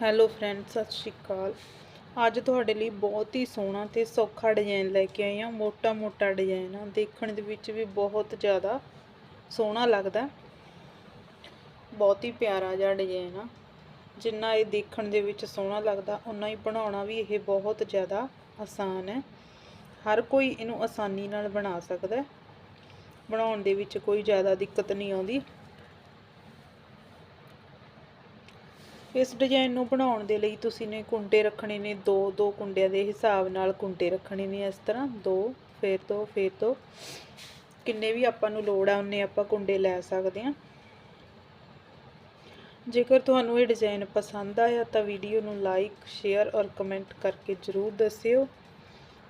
Hello friend ਸਤਿ ਸ਼੍ਰੀ ਅਕਾਲ। ਅੱਜ ਤੁਹਾਡੇ ਲਈ ਬਹੁਤ ਹੀ ਸੋਹਣਾ ਤੇ ਸੌਖਾ ਡਿਜ਼ਾਈਨ ਲੈ ਕੇ ਆਈ ਹਾਂ ਮੋਟਾ ਮੋਟਾ ਡਿਜ਼ਾਈਨ ਆ। ਦੇਖਣ ਦੇ ਵਿੱਚ ਵੀ ਬਹੁਤ ਜ਼ਿਆਦਾ ਸੋਹਣਾ ਲੱਗਦਾ। ਬਹੁਤ ਹੀ ਪਿਆਰਾ ਜਿਹਾ ਡਿਜ਼ਾਈਨ ਆ। ਜਿੰਨਾ ਇਹ ਦੇਖਣ ਦੇ ਵਿੱਚ ਸੋਹਣਾ ਲੱਗਦਾ ਉਨਾ ਹੀ ਬਣਾਉਣਾ ਵੀ ਇਹ ਬਹੁਤ ਜ਼ਿਆਦਾ ਆਸਾਨ ਹੈ। ਹਰ ਕੋਈ ਇਹਨੂੰ ਆਸਾਨੀ ਨਾਲ ਬਣਾ ਸਕਦਾ ਬਣਾਉਣ ਦੇ ਵਿੱਚ ਕੋਈ ਜ਼ਿਆਦਾ ਦਿੱਕਤ ਨਹੀਂ ਆਉਂਦੀ। ਇਸ ਡਿਜ਼ਾਈਨ ਨੂੰ ਬਣਾਉਣ ਦੇ ਲਈ ਤੁਸੀਂ ਨੇ ਕੁੰਡੇ ਰੱਖਣੇ ਨੇ, ਦੋ ਦੋ ਕੁੰਡਿਆਂ ਦੇ ਹਿਸਾਬ ਨਾਲ ਕੁੰਡੇ ਰੱਖਣੇ ਨੇ ਇਸ ਤਰ੍ਹਾਂ, ਦੋ, ਫੇਰ ਦੋ ਫੇਰ ਦੋ। ਕਿੰਨੇ ਵੀ ਆਪਾਂ ਨੂੰ ਲੋੜ ਆ, ਉਹਨੇ ਆਪਾਂ ਕੁੰਡੇ ਲੈ ਸਕਦੇ ਹਾਂ। ਜੇਕਰ ਤੁਹਾਨੂੰ ਇਹ ਡਿਜ਼ਾਈਨ ਪਸੰਦ ਆਇਆ ਤਾਂ ਵੀਡੀਓ ਨੂੰ ਲਾਈਕ ਸ਼ੇਅਰ ਔਰ ਕਮੈਂਟ ਕਰਕੇ ਜ਼ਰੂਰ ਦੱਸਿਓ।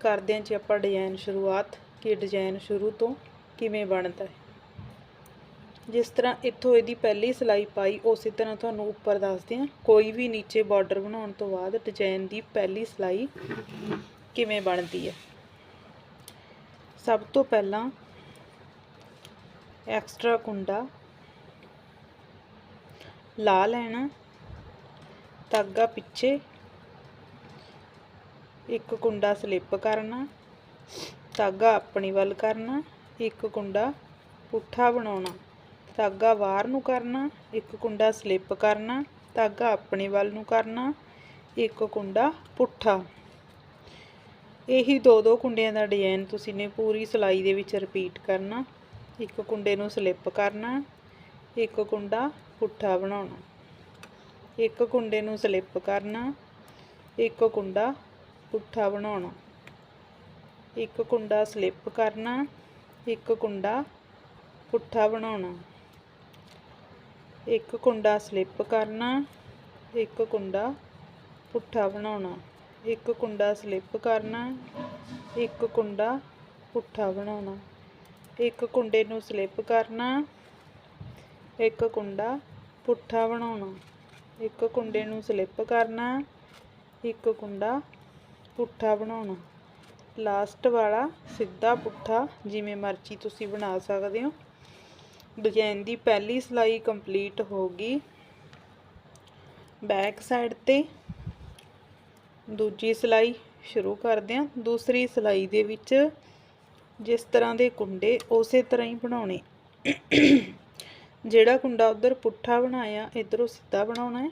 ਕਰਦੇ ਹਾਂ ਜੀ ਆਪਾਂ ਡਿਜ਼ਾਈਨ ਸ਼ੁਰੂਆਤ, ਕਿ ਡਿਜ਼ਾਈਨ ਸ਼ੁਰੂ ਤੋਂ ਕਿਵੇਂ ਬਣਦਾ ਹੈ। ਜਿਸ ਤਰ੍ਹਾਂ ਇੱਥੋਂ ਇਹਦੀ ਪਹਿਲੀ ਸਿਲਾਈ ਪਾਈ, ਉਸੇ ਤਰ੍ਹਾਂ ਤੁਹਾਨੂੰ ਉੱਪਰ ਦੱਸਦੇ ਹਾਂ। ਕੋਈ ਵੀ ਨੀਚੇ ਬਾਰਡਰ ਬਣਾਉਣ ਤੋਂ ਬਾਅਦ ਡਿਜ਼ਾਈਨ ਦੀ ਪਹਿਲੀ ਸਿਲਾਈ ਕਿਵੇਂ ਬਣਦੀ ਹੈ? ਸਭ ਤੋਂ ਪਹਿਲਾਂ ਐਕਸਟਰਾ ਕੁੰਡਾ ਲਾ ਲੈਣਾ, ਧਾਗਾ ਪਿੱਛੇ ਇੱਕ ਕੁੰਡਾ ਸਲਿੱਪ ਕਰਨਾ, ਧਾਗਾ ਆਪਣੀ ਵੱਲ ਕਰਨਾ, ਇੱਕ ਕੁੰਡਾ ਪੁੱਠਾ ਬਣਾਉਣਾ। ਧਾਗਾ ਬਾਹਰ ਨੂੰ ਕਰਨਾ, ਇੱਕ ਕੁੰਡਾ ਸਲਿੱਪ ਕਰਨਾ, ਧਾਗਾ ਆਪਣੇ ਵੱਲ ਨੂੰ ਕਰਨਾ, ਇੱਕ ਕੁੰਡਾ ਪੁੱਠਾ। ਇਹੀ ਦੋ ਦੋ ਕੁੰਡਿਆਂ ਦਾ ਡਿਜ਼ਾਈਨ ਤੁਸੀਂ ਨੇ ਪੂਰੀ ਸਿਲਾਈ ਦੇ ਵਿੱਚ ਰਿਪੀਟ ਕਰਨਾ। ਇੱਕ ਕੁੰਡੇ ਨੂੰ ਸਲਿੱਪ ਕਰਨਾ, ਇੱਕ ਕੁੰਡਾ ਪੁੱਠਾ ਬਣਾਉਣਾ। ਇੱਕ ਕੁੰਡੇ ਨੂੰ ਸਲਿੱਪ ਕਰਨਾ, ਇੱਕ ਕੁੰਡਾ ਪੁੱਠਾ ਬਣਾਉਣਾ। ਇੱਕ ਕੁੰਡਾ ਸਲਿੱਪ ਕਰਨਾ, ਇੱਕ ਕੁੰਡਾ ਪੁੱਠਾ ਬਣਾਉਣਾ। ਇੱਕ ਕੁੰਡਾ ਸਲਿੱਪ ਕਰਨਾ, ਇੱਕ ਕੁੰਡਾ ਪੁੱਠਾ ਬਣਾਉਣਾ। ਇੱਕ ਕੁੰਡਾ ਸਲਿੱਪ ਕਰਨਾ, ਇੱਕ ਕੁੰਡਾ ਪੁੱਠਾ ਬਣਾਉਣਾ। ਇੱਕ ਕੁੰਡੇ ਨੂੰ ਸਲਿੱਪ ਕਰਨਾ, ਇੱਕ ਕੁੰਡਾ ਪੁੱਠਾ ਬਣਾਉਣਾ। ਇੱਕ ਕੁੰਡੇ ਨੂੰ ਸਲਿੱਪ ਕਰਨਾ, ਇੱਕ ਕੁੰਡਾ ਪੁੱਠਾ ਬਣਾਉਣਾ। ਲਾਸਟ ਵਾਲਾ ਸਿੱਧਾ ਪੁੱਠਾ, ਜਿਵੇਂ ਮਰਜ਼ੀ ਤੁਸੀਂ ਬਣਾ ਸਕਦੇ ਹੋ। ਡਿਜ਼ਾਈਨ ਦੀ ਪਹਿਲੀ ਸਿਲਾਈ ਕੰਪਲੀਟ ਹੋ ਗਈ। ਬੈਕ ਸਾਈਡ ਤੇ ਦੂਜੀ ਸਿਲਾਈ ਸ਼ੁਰੂ ਕਰਦੇ ਹਾਂ। ਦੂਸਰੀ ਸਿਲਾਈ ਦੇ ਵਿੱਚ ਜਿਸ ਤਰ੍ਹਾਂ ਦੇ ਕੁੰਡੇ, ਉਸੇ ਤਰ੍ਹਾਂ ਹੀ ਬਣਾਉਣੇ। ਜਿਹੜਾ ਕੁੰਡਾ ਉਧਰ ਪੁੱਠਾ ਬਣਾਇਆ, ਇਧਰੋਂ ਸਿੱਧਾ ਬਣਾਉਣਾ ਹੈ।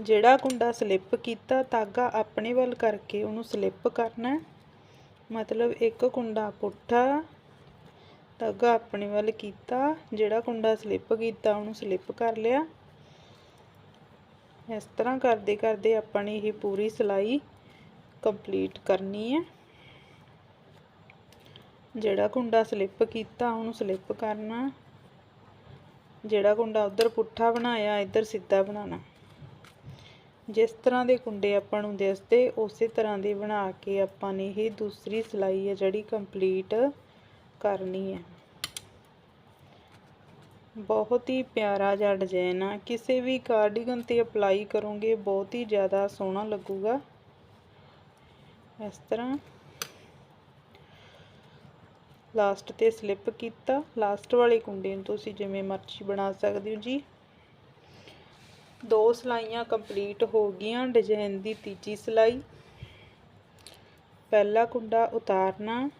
ਜਿਹੜਾ ਕੁੰਡਾ ਸਲਿੱਪ ਕੀਤਾ, ਧਾਗਾ ਆਪਣੇ ਵੱਲ ਕਰਕੇ ਉਹਨੂੰ ਸਲਿੱਪ ਕਰਨਾ ਮਤਲਬ ਇੱਕ ਕੁੰਡਾ ਪੁੱਠਾ ਧਾਗਾ ਆਪਣੇ ਵੱਲ ਕੀਤਾ, ਜਿਹੜਾ ਕੁੰਡਾ ਸਲਿੱਪ ਕੀਤਾ, ਉਹਨੂੰ ਸਲਿੱਪ ਕਰ ਲਿਆ। ਇਸ ਤਰ੍ਹਾਂ ਕਰਦੇ ਕਰਦੇ ਆਪਾਂ ਨੇ ਇਹ ਪੂਰੀ ਸਿਲਾਈ ਕੰਪਲੀਟ ਕਰਨੀ ਹੈ। ਜਿਹੜਾ ਕੁੰਡਾ ਸਲਿੱਪ ਕੀਤਾ, ਉਹਨੂੰ ਸਲਿੱਪ ਕਰਨਾ। ਜਿਹੜਾ ਕੁੰਡਾ ਉਧਰ ਪੁੱਠਾ ਬਣਾਇਆ, ਇੱਧਰ ਸਿੱਧਾ ਬਣਾਉਣਾ। ਜਿਸ ਤਰ੍ਹਾਂ ਦੇ ਕੁੰਡੇ ਆਪਾਂ ਨੂੰ ਦਿਸਦੇ, ਉਸੇ ਤਰ੍ਹਾਂ ਦੇ ਬਣਾ ਕੇ ਆਪਾਂ ਨੇ ਇਹ ਦੂਸਰੀ ਸਿਲਾਈ ਹੈ ਜਿਹੜੀ ਕੰਪਲੀਟ ਕਰਨੀ ਹੈ। ਬਹੁਤ ਹੀ ਪਿਆਰਾ ਜਿਹਾ ਡਿਜ਼ਾਈਨ ਆ। ਕਿਸੇ ਵੀ ਕਾਰਡੀਗਨ ਤੇ ਅਪਲਾਈ ਕਰੋਗੇ, ਬਹੁਤ ਹੀ ਜ਼ਿਆਦਾ ਸੋਹਣਾ ਲੱਗੂਗਾ। ਇਸ ਤਰ੍ਹਾਂ ਲਾਸਟ ਤੇ ਸਲਿੱਪ ਕੀਤਾ। ਲਾਸਟ ਵਾਲੇ ਕੁੰਡੇ ਨੂੰ ਤੁਸੀਂ ਜਿਵੇਂ ਮਰਜ਼ੀ ਬਣਾ ਸਕਦੇ ਹੋ ਜੀ। ਦੋ ਸਲਾਈਆਂ ਕੰਪਲੀਟ ਹੋ ਗਈਆਂ ਡਿਜ਼ਾਈਨ ਦੀ ਤੀਜੀ ਸਿਲਾਈ। ਪਹਿਲਾ ਕੁੰਡਾ ਉਤਾਰਨਾ।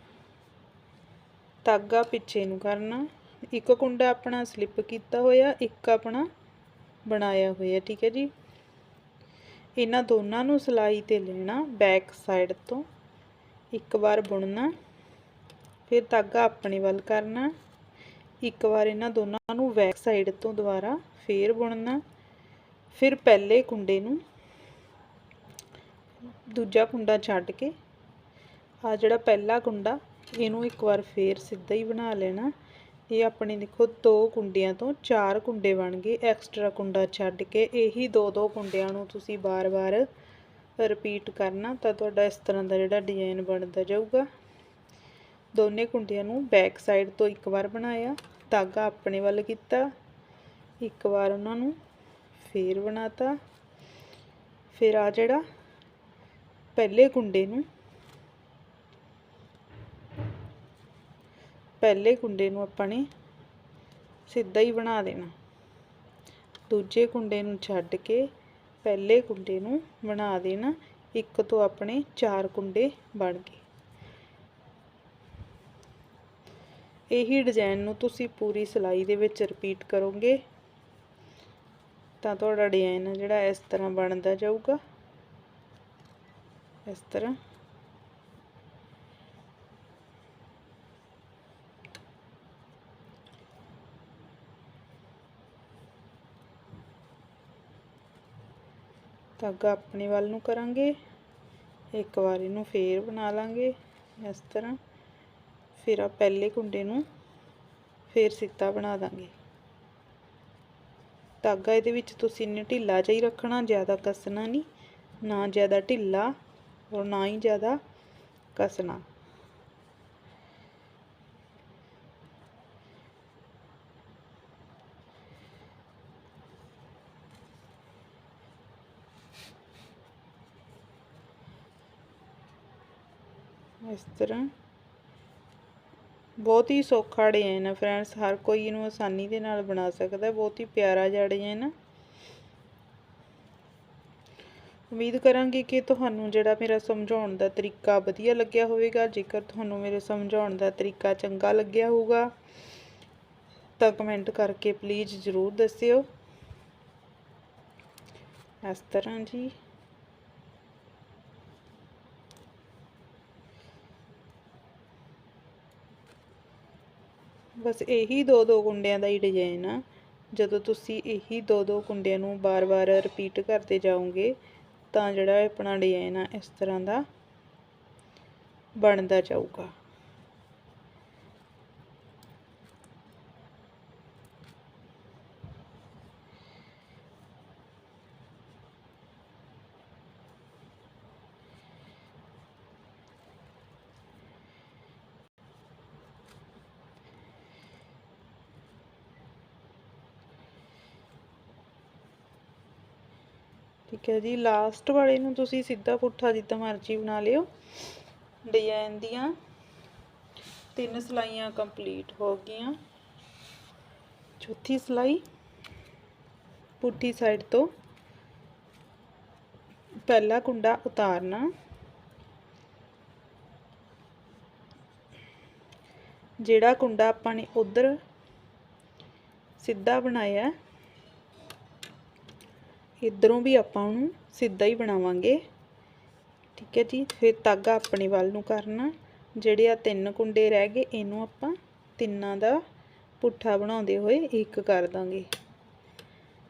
ਧਾਗਾ ਪਿੱਛੇ ਨੂੰ ਕਰਨਾ। ਇੱਕ ਕੁੰਡਾ ਆਪਣਾ ਸਲਿੱਪ ਕੀਤਾ ਹੋਇਆ, ਇੱਕ ਆਪਣਾ ਬਣਾਇਆ ਹੋਇਆ, ਠੀਕ ਹੈ ਜੀ। ਇਹਨਾਂ ਦੋਨਾਂ ਨੂੰ ਸਿਲਾਈ ਤੇ ਲੈਣਾ ਬੈਕ ਸਾਈਡ ਤੋਂ। ਇੱਕ ਵਾਰ ਬੁਣਨਾ, ਫਿਰ ਧਾਗਾ ਆਪਣੇ ਵੱਲ ਕਰਨਾ। ਇੱਕ ਵਾਰ ਇਹਨਾਂ ਦੋਨਾਂ ਨੂੰ ਬੈਕ ਸਾਈਡ ਤੋਂ ਦੁਬਾਰਾ ਫੇਰ ਬੁਣਨਾ। ਫਿਰ ਪਹਿਲੇ ਕੁੰਡੇ ਨੂੰ ਦੂਜਾ ਕੁੰਡਾ ਛੱਡ ਕੇ ਆ ਜਿਹੜਾ ਪਹਿਲਾ ਕੁੰਡਾ ਇਹਨੂੰ ਇੱਕ ਵਾਰ ਫੇਰ ਸਿੱਧਾ ਹੀ ਬਣਾ ਲੈਣਾ। ਇਹ ਆਪਣੇ ਦੇਖੋ ਦੋ ਕੁੰਡਿਆਂ ਤੋਂ ਚਾਰ ਕੁੰਡੇ ਬਣ ਗਏ। ਐਕਸਟਰਾ ਕੁੰਡਾ ਛੱਡ ਕੇ ਇਹੀ ਦੋ ਦੋ ਕੁੰਡਿਆਂ ਨੂੰ ਤੁਸੀਂ ਬਾਰ-ਬਾਰ ਰਿਪੀਟ ਕਰਨਾ ਤਾਂ ਤੁਹਾਡਾ ਇਸ ਤਰ੍ਹਾਂ ਦਾ ਜਿਹੜਾ ਡਿਜ਼ਾਈਨ ਬਣਦਾ ਜਾਊਗਾ। ਦੋਨੇ ਕੁੰਡਿਆਂ ਨੂੰ ਬੈਕ ਸਾਈਡ ਤੋਂ ਇੱਕ ਵਾਰ ਬਣਾਇਆ, ਧਾਗਾ ਆਪਣੇ ਵੱਲ ਕੀਤਾ, ਇੱਕ ਵਾਰ ਉਹਨਾਂ ਨੂੰ ਫੇਰ ਬਣਾਤਾ। ਫਿਰ ਆ ਜਿਹੜਾ ਪਹਿਲੇ ਕੁੰਡੇ ਨੂੰ ਪਹਿਲੇ ਕੁੰਡੇ ਨੂੰ ਆਪਾਂ ਨੇ ਸਿੱਧਾ ਹੀ ਬਣਾ ਦੇਣਾ। ਦੂਜੇ ਕੁੰਡੇ ਨੂੰ ਛੱਡ ਕੇ ਪਹਿਲੇ ਕੁੰਡੇ ਨੂੰ ਬਣਾ ਦੇਣਾ। ਇੱਕ ਤੋਂ ਆਪਣੇ ਚਾਰ ਕੁੰਡੇ ਬਣ ਗਏ। ਇਹੀ ਡਿਜ਼ਾਈਨ ਨੂੰ ਤੁਸੀਂ ਪੂਰੀ ਸਿਲਾਈ ਦੇ ਵਿੱਚ ਰਿਪੀਟ ਕਰੋਗੇ ਤਾਂ ਤੁਹਾਡਾ ਡਿਜ਼ਾਈਨ ਜਿਹੜਾ ਇਸ ਤਰ੍ਹਾਂ ਬਣਦਾ ਜਾਊਗਾ। ਇਸ ਤਰ੍ਹਾਂ ਧਾਗਾ ਆਪਣੇ ਵੱਲ ਨੂੰ ਕਰਾਂਗੇ। ਇੱਕ ਵਾਰ ਇਹਨੂੰ ਫੇਰ ਬਣਾ ਲਾਂਗੇ ਇਸ ਤਰ੍ਹਾਂ। ਫਿਰ ਆ ਪਹਿਲੇ ਕੁੰਡੇ ਨੂੰ ਫੇਰ ਸਿੱਧਾ ਬਣਾ ਦਾਂਗੇ। ਧਾਗਾ ਇਹਦੇ ਵਿੱਚ ਤੁਸੀਂ ਨੇ ਢਿੱਲਾ ਜਿਹਾ ਹੀ ਰੱਖਣਾ, ਜ਼ਿਆਦਾ ਕੱਸਣਾ ਨਹੀਂ। ਨਾ ਜ਼ਿਆਦਾ ਢਿੱਲਾ ਔਰ ਨਾ ਹੀ ਜ਼ਿਆਦਾ ਕੱਸਣਾ। ਇਸ ਤਰ੍ਹਾਂ। ਬਹੁਤ ਹੀ ਸੌਖਾ ਡਿਜ਼ਾਈਨ ਹੈ ਫਰੈਂਡਸ, ਹਰ ਕੋਈ ਇਹਨੂੰ ਆਸਾਨੀ ਦੇ ਨਾਲ ਬਣਾ ਸਕਦਾ, ਬਹੁਤ ਹੀ ਪਿਆਰਾ ਜਿਹਾ ਡਿਜ਼ਾਈਨ ਹੈ ਉਮੀਦ ਕਰਾਂਗੀ ਕਿ ਤੁਹਾਨੂੰ ਜਿਹੜਾ ਮੇਰਾ ਸਮਝਾਉਣ ਦਾ ਤਰੀਕਾ ਵਧੀਆ ਲੱਗਿਆ ਹੋਵੇਗਾ, ਜੇਕਰ ਤੁਹਾਨੂੰ ਮੇਰੇ ਸਮਝਾਉਣ ਦਾ ਤਰੀਕਾ ਚੰਗਾ ਲੱਗਿਆ ਹੋਊਗਾ, ਤਾਂ ਕਮੈਂਟ ਕਰਕੇ ਪਲੀਜ਼ ਜ਼ਰੂਰ ਦੱਸਿਓ। ਇਸ ਤਰ੍ਹਾਂ ਜੀ। ਬਸ ਇਹੀ ਦੋ ਦੋ ਕੁੰਡਿਆਂ ਦਾ ਹੀ ਡਿਜ਼ਾਈਨ ਆ। ਜਦੋਂ ਤੁਸੀਂ ਇਹੀ ਦੋ ਦੋ ਕੁੰਡਿਆਂ ਨੂੰ ਬਾਰ-ਬਾਰ ਰਿਪੀਟ ਕਰਦੇ ਜਾਓਗੇ, ਤਾਂ ਜਿਹੜਾ ਆਪਣਾ ਡਿਜ਼ਾਈਨ ਆ, ਇਸ ਤਰ੍ਹਾਂ ਦਾ ਬਣਦਾ ਜਾਊਗਾ। ਠੀਕ ਹੈ ਜੀ। ਲਾਸਟ ਵਾਲੇ ਨੂੰ ਤੁਸੀਂ ਸਿੱਧਾ ਪੁੱਠਾ ਜਿੱਦਾਂ ਮਰਜ਼ੀ ਬਣਾ ਲਿਓ। ਡਿਜ਼ਾਈਨ ਦੀਆਂ ਤਿੰਨ ਸਲਾਈਆਂ ਕੰਪਲੀਟ ਹੋ ਗਈਆਂ। ਚੌਥੀ ਸਲਾਈ ਪੁੱਠੀ ਸਾਈਡ ਤੋਂ ਪਹਿਲਾ ਕੁੰਡਾ ਉਤਾਰਨਾ। ਜਿਹੜਾ ਕੁੰਡਾ ਆਪਾਂ ਨੇ ਉਧਰ ਸਿੱਧਾ ਬਣਾਇਆ ਇਧਰੋਂ ਵੀ ਆਪਾਂ ਉਹਨੂੰ ਸਿੱਧਾ ਹੀ ਬਣਾਵਾਂਗੇ। ਠੀਕ ਹੈ ਜੀ, ਫਿਰ ਤਾਗਾ ਆਪਣੇ ਵੱਲ ਨੂੰ ਕਰਨਾ। ਜਿਹੜੇ ਆ ਤਿੰਨ ਕੁੰਡੇ ਰਹਿ ਗਏ, ਇਹਨੂੰ ਆਪਾਂ ਤਿੰਨਾਂ ਦਾ ਪੁੱਠਾ ਬਣਾਉਂਦੇ ਹੋਏ ਇੱਕ ਕਰ ਦਾਂਗੇ।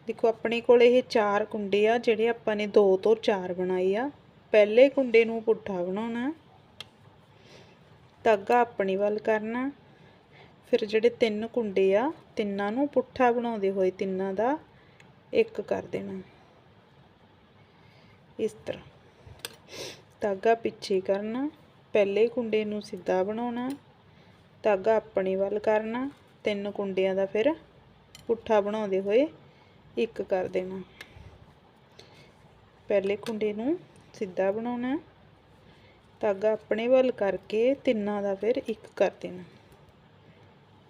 ਦੇਖੋ, ਆਪਣੇ ਕੋਲ ਇਹ ਚਾਰ ਕੁੰਡੇ ਆ, ਜਿਹੜੇ ਆਪਾਂ ਨੇ ਦੋ ਤੋਂ ਚਾਰ ਬਣਾਏ ਆ। ਪਹਿਲੇ ਕੁੰਡੇ ਨੂੰ ਪੁੱਠਾ ਬਣਾਉਣਾ। ਤਾਗਾ ਆਪਣੇ ਵੱਲ ਕਰਨਾ। ਫਿਰ ਜਿਹੜੇ ਤਿੰਨ ਕੁੰਡੇ ਆ, ਤਿੰਨਾਂ ਨੂੰ ਪੁੱਠਾ ਬਣਾਉਂਦੇ ਹੋਏ ਤਿੰਨਾਂ ਦਾ ਇੱਕ ਕਰ ਦੇਣਾ। ਇਸ ਤਰ੍ਹਾਂ। ਧਾਗਾ ਪਿੱਛੇ ਕਰਨਾ, ਪਹਿਲੇ ਕੁੰਡੇ ਨੂੰ ਸਿੱਧਾ ਬਣਾਉਣਾ, ਧਾਗਾ ਆਪਣੇ ਵੱਲ ਕਰਨਾ, ਤਿੰਨ ਕੁੰਡਿਆਂ ਦਾ ਫਿਰ ਪੁੱਠਾ ਬਣਾਉਂਦੇ ਹੋਏ ਇੱਕ ਕਰ ਦੇਣਾ। ਪਹਿਲੇ ਕੁੰਡੇ ਨੂੰ ਸਿੱਧਾ ਬਣਾਉਣਾ, ਧਾਗਾ ਆਪਣੇ ਵੱਲ ਕਰਕੇ ਤਿੰਨਾਂ ਦਾ ਫਿਰ ਇੱਕ ਕਰ ਦੇਣਾ।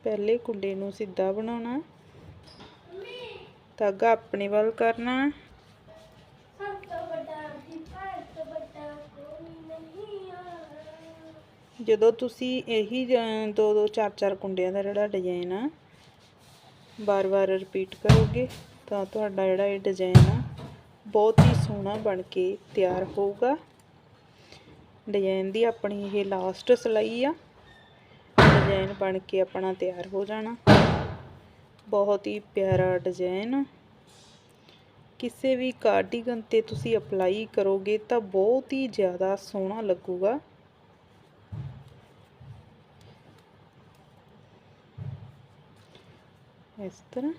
ਪਹਿਲੇ ਕੁੰਡੇ ਨੂੰ ਸਿੱਧਾ ਬਣਾਉਣਾ, ਧਾਗਾ ਆਪਣੇ ਵੱਲ ਕਰਨਾ ਜਦੋਂ ਤੁਸੀਂ ਇਹੀ ਦੋ ਦੋ, ਚਾਰ ਚਾਰ ਕੁੰਡਿਆਂ ਦਾ ਜਿਹੜਾ ਡਿਜ਼ਾਈਨ ਆ ਬਾਰ-ਬਾਰ ਰਿਪੀਟ ਕਰੋਗੇ, ਤਾਂ ਤੁਹਾਡਾ ਜਿਹੜਾ ਇਹ ਡਿਜ਼ਾਈਨ ਆ, ਬਹੁਤ ਹੀ ਸੋਹਣਾ ਬਣ ਕੇ ਤਿਆਰ ਹੋਊਗਾ। ਡਿਜ਼ਾਈਨ ਦੀ ਆਪਣੀ ਇਹ ਲਾਸਟ ਸਲਾਈ ਆ ਡਿਜ਼ਾਈਨ ਬਣ ਕੇ ਆਪਣਾ ਤਿਆਰ ਹੋ ਜਾਣਾ। ਬਹੁਤ ਹੀ ਪਿਆਰਾ ਡਿਜ਼ਾਈਨ ਕਿਸੇ ਵੀ ਕਾਰਡੀਗਨ ਤੇ ਤੁਸੀਂ ਅਪਲਾਈ ਕਰੋਗੇ ਤਾਂ ਬਹੁਤ ਹੀ ਜ਼ਿਆਦਾ ਸੋਹਣਾ ਲੱਗੂਗਾ। ਇਸ ਤਰ੍ਹਾਂ।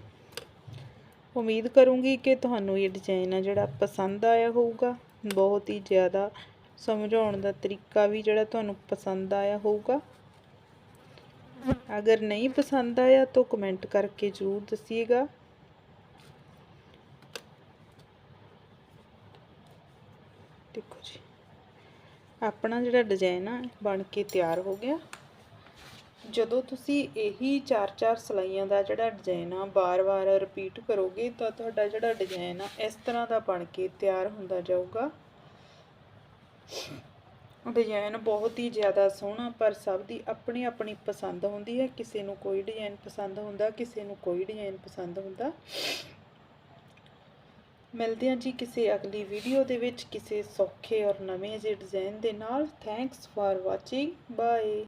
ਉਮੀਦ ਕਰੂੰਗੀ ਕਿ ਤੁਹਾਨੂੰ ਇਹ ਡਿਜ਼ਾਈਨ ਆ ਜਿਹੜਾ ਪਸੰਦ ਆਇਆ ਹੋਊਗਾ। ਬਹੁਤ ਹੀ ਜ਼ਿਆਦਾ ਸਮਝਾਉਣ ਦਾ ਤਰੀਕਾ ਵੀ ਜਿਹੜਾ ਤੁਹਾਨੂੰ ਪਸੰਦ ਆਇਆ ਹੋਊਗਾ। ਅਗਰ ਨਹੀਂ ਪਸੰਦ ਆਇਆ ਤਾਂ ਕਮੈਂਟ ਕਰਕੇ ਜ਼ਰੂਰ ਦੱਸੀਏਗਾ। ਦੇਖੋ ਜੀ, ਆਪਣਾ ਜਿਹੜਾ ਡਿਜ਼ਾਈਨ ਆ ਬਣ ਕੇ ਤਿਆਰ ਹੋ ਗਿਆ। ਜਦੋਂ ਤੁਸੀਂ ਇਹੀ ਚਾਰ ਚਾਰ ਸਲਾਈਆਂ ਦਾ ਜਿਹੜਾ ਡਿਜ਼ਾਈਨ ਆ ਬਾਰ-ਬਾਰ ਰਿਪੀਟ ਕਰੋਗੇ ਤਾਂ ਤੁਹਾਡਾ ਜਿਹੜਾ ਡਿਜ਼ਾਈਨ ਆ ਇਸ ਤਰ੍ਹਾਂ ਦਾ ਬਣ ਕੇ ਤਿਆਰ ਹੁੰਦਾ ਜਾਊਗਾ। ਡਿਜ਼ਾਈਨ ਬਹੁਤ ਹੀ ਜ਼ਿਆਦਾ ਸੋਹਣਾ ਪਰ ਸਭ ਦੀ ਆਪਣੀ ਆਪਣੀ ਪਸੰਦ ਹੁੰਦੀ ਹੈ। ਕਿਸੇ ਨੂੰ ਕੋਈ ਡਿਜ਼ਾਈਨ ਪਸੰਦ ਹੁੰਦਾ, ਕਿਸੇ ਨੂੰ ਕੋਈ ਡਿਜ਼ਾਈਨ ਪਸੰਦ ਹੁੰਦਾ। ਮਿਲਦੇ ਹਾਂ ਜੀ ਕਿਸੇ ਅਗਲੀ ਵੀਡੀਓ ਦੇ ਵਿੱਚ ਕਿਸੇ ਸੌਖੇ ਔਰ ਨਵੇਂ ਜਿਹੇ ਡਿਜ਼ਾਈਨ ਦੇ ਨਾਲ। Thanks for watching bye